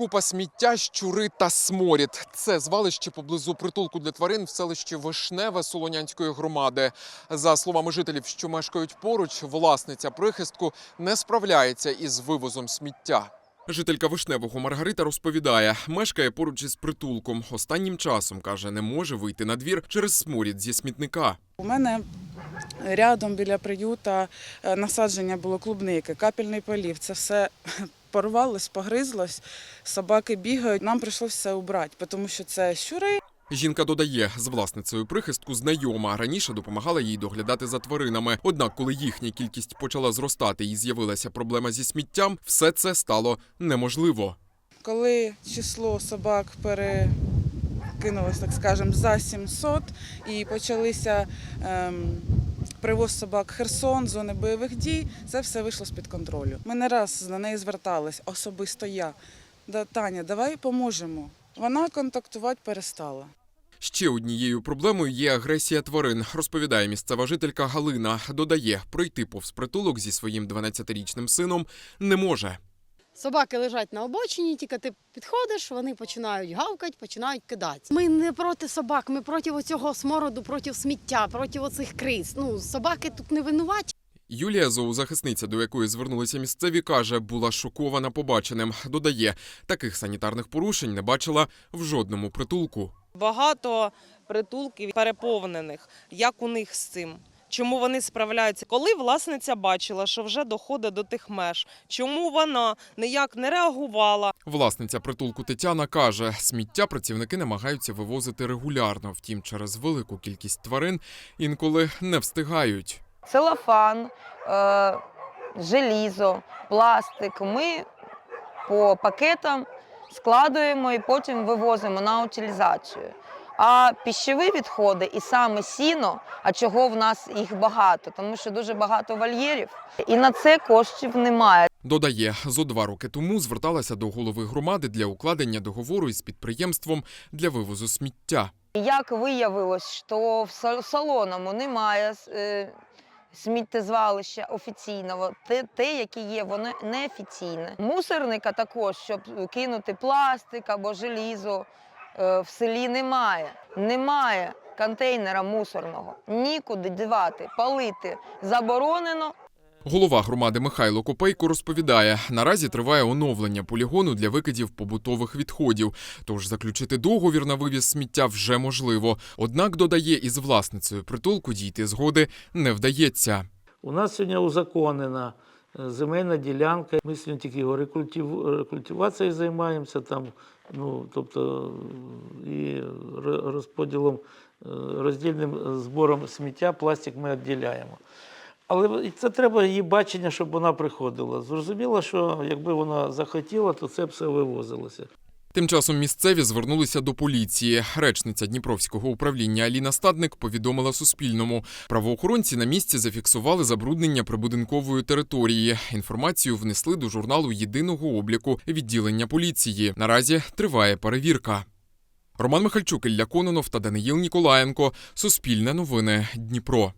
Купа сміття, щури та сморід. Це звалище поблизу притулку для тварин в селищі Вишневе Солонянської громади. За словами жителів, що мешкають поруч, власниця прихистку не справляється із вивозом сміття. Жителька Вишневого Маргарита розповідає, мешкає поруч із притулком. Останнім часом каже, не може вийти на двір через сморід зі смітника. У мене рядом біля приюта е, насадження було клубники, капельний полів. Це все порвалось, погризлось, собаки бігають. Нам прийшлося все убрати, тому що це щури. Жінка додає, з власницею прихистку знайома раніше допомагала їй доглядати за тваринами. Однак, коли їхня кількість почала зростати і з'явилася проблема зі сміттям, все це стало неможливо. Коли число собак перекинулось, так скажемо, за 700 і почалися ем, привоз собак Херсон, зони бойових дій, це все вийшло з-під контролю. Ми не раз на неї звертались, особисто я. Таня, давай поможемо. Вона контактувати перестала. Ще однією проблемою є агресія тварин, розповідає місцева жителька Галина. Додає, пройти повз притулок зі своїм 12-річним сином не може. Собаки лежать на обочині, тільки ти підходиш, вони починають гавкати, починають кидати. Ми не проти собак, ми проти оцього смороду, проти сміття, проти оцих криз. Ну, собаки тут не винуваті. Юлія, зоозахисниця, до якої звернулися місцеві, каже, була шокована побаченим. Додає, таких санітарних порушень не бачила в жодному притулку. Багато притулків переповнених. Як у них з цим? Чому вони справляються? Коли власниця бачила, що вже доходить до тих меж, чому вона ніяк не реагувала? Власниця притулку Тетяна каже, сміття працівники намагаються вивозити регулярно, втім, через велику кількість тварин інколи не встигають. целофан, е, желізо, пластик. Ми по пакетам складуємо і потім вивозимо на утилізацію. А пищові відходи і саме сіно, а чого в нас їх багато, тому що дуже багато вольєрів, і на це коштів немає. Додає, зо два роки тому зверталася до голови громади для укладення договору із підприємством для вивозу сміття. Як виявилось, що в Са- Солоному немає е, сміттєзвалища офіційного, те, те, яке є, воно неофіційне. Мусорника також, щоб кинути пластик або желізо, в селі немає. Немає контейнера мусорного. Нікуди дівати, палити заборонено. Голова громади Михайло Копейко розповідає, наразі триває оновлення полігону для викидів побутових відходів, тож заключити договір на вивіз сміття вже можливо. Однак додає, із власницею притулку дійти згоди не вдається. У нас сьогодні узаконена е, земельна ділянка. Ми сьогодні тільки його рекультивацією займаємося, там, ну, тобто е, і розподілом, е, роздільним збором сміття, пластик ми відділяємо. Але це треба її бачення, щоб вона приходила. Зрозуміло, що якби вона захотіла, то це все вивозилося. Тим часом місцеві звернулися до поліції. Речниця Дніпровського управління Аліна Стадник повідомила Суспільному. Правоохоронці на місці зафіксували забруднення прибудинкової території. Інформацію внесли до журналу єдиного обліку відділення поліції. Наразі триває перевірка. Роман Михальчук, Ілля Кононов та Даниїл Ніколаєнко. Суспільне новини. Дніпро.